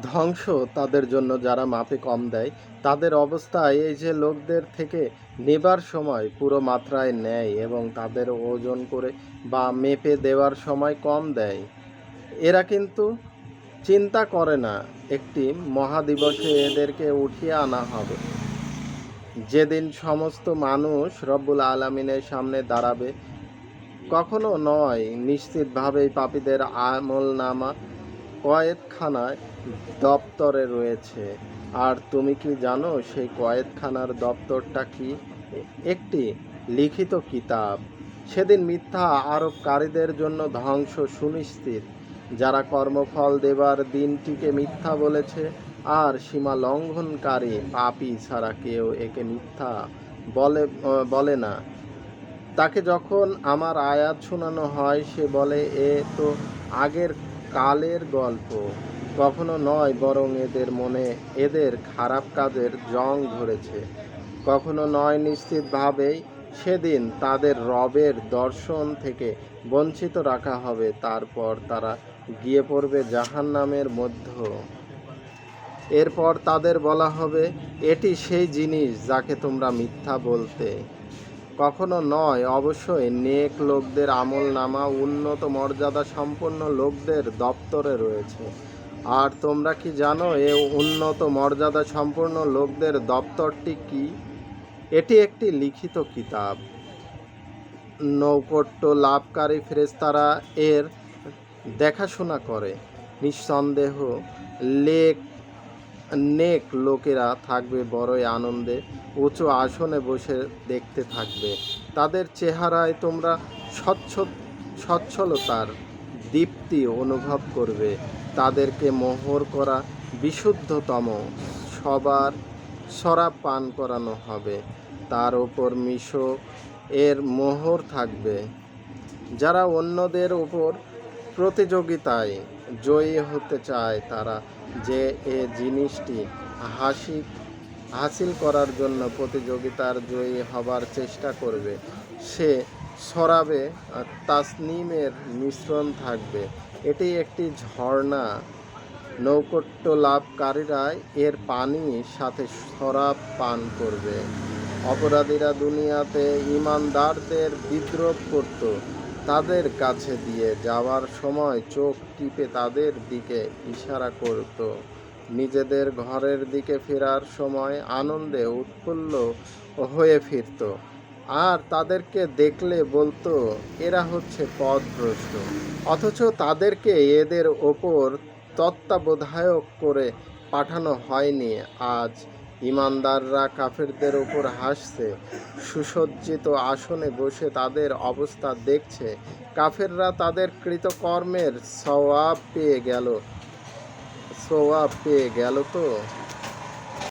ধ্বংস তাদের জন্য যারা মাপে কম দেয়, তাদের অবস্থা এই যে লোকদের থেকে নেবার সময় পুরো মাত্রায় নেয় এবং তাদের ওজন করে বা মেপে দেওয়ার সময় কম দেয়। এরা কিন্তু চিন্তা করে না, একটি মহাদিবসে এদেরকে উঠিয়ে আনা হবে। যেদিন সমস্ত মানুষ রব্বুল আলমিনের সামনে দাঁড়াবে, কখনো নয়, নিশ্চিতভাবেই পাপীদের আমল নামা কয়েদখানায় দপ্তরে রয়েছে। আর তুমি কি জানো সেই কয়েদখানার দপ্তরটা কি? একটি লিখিত কিতাব। সেদিন মিথ্যা আরোপকারীদের জন্য ধ্বংস সুনিশ্চিত। যারা কর্মফল দেবার দিনটিকে মিথ্যা বলেছে, আর সীমা লঙ্ঘনকারী পাপী ছাড়া কেউ একে মিথ্যা বলে বলে না। তাকে যখন আমার আয়াত শোনানো হয়, সে বলে, এ তো আগের কালের গল্প। কখনো নয় বরং এদের মনে এদের খারাপ কাজের জং ধরেছে। কখনো নয় নিশ্চিতভাবেই সেদিন তাদের রবের দর্শন থেকে বঞ্চিত রাখা হবে, তারপর তারা গিয়ে পড়বে জাহান নামের মধ্য। এরপর তাদের বলা হবে, এটি সেই জিনিস যাকে তোমরা মিথ্যা বলতে কখনো নয়, অবশ্যই নেক লোকদের আমল নামা, উন্নত মর্যাদা সম্পন্ন লোকদের দপ্তরে রয়েছে। আর তোমরা কি জানো এ উন্নত মর্যাদা সম্পন্ন লোকদের দপ্তরটি কি? এটি একটি লিখিত কিতাব। নৌকট্য লাভকারী ফেরেস্তারা এর দেখাশোনা করে। নিঃসন্দেহ, লেক নেক লোকেরা থাকবে, বড়ই আনন্দে। উঁচু আসনে বসে দেখতে থাকবে। তাদের চেহারায় তোমরা স্বচ্ছ সচ্ছলতার দীপ্তি অনুভব করবে। তাদেরকে মোহর করা বিশুদ্ধতম। সবার শরাব পান করানো হবে। তার ওপর মিশো এর মোহর থাকবে। যারা অন্যদের উপর প্রতিযোগিতায় জয়ী হতে চায়, তারা যে এ জিনিসটি হাসি, হাসিল করার জন্য প্রতিযোগিতার জয়ী হবার চেষ্টা করবে, সে সরাবে তাসনিমের মিশ্রণ থাকবে। এটি একটি ঝর্ণা। নৌকট্য লাভকারীরা এর পানির সাথে শরাব পান করবে। অপরাধীরা দুনিয়াতে ইমানদারদের বিদ্রোহ করত। তাদের কাছে দিয়ে যাওয়ার সময় চোখ টিপে তাদের দিকে ইশারা করত। নিজেদের ঘরের দিকে ফেরার সময় আনন্দে উৎফুল্ল হয়ে ফিরত। আর তাদেরকে দেখলে বলতো, এরা হচ্ছে পথভ্রষ্ট অথচ তাদেরকে এদের ওপর তত্ত্বাবধায়ক করে পাঠানো হয়নি আজ। ইমানদাররা কাফেরদের উপর হাসছে, সুসজ্জিত আসনে বসে তাদের অবস্থা দেখছে। কাফেররা তাদের কৃতকর্মের সওয়াব পেয়ে গেল। সওয়াব পেয়ে গেল তো?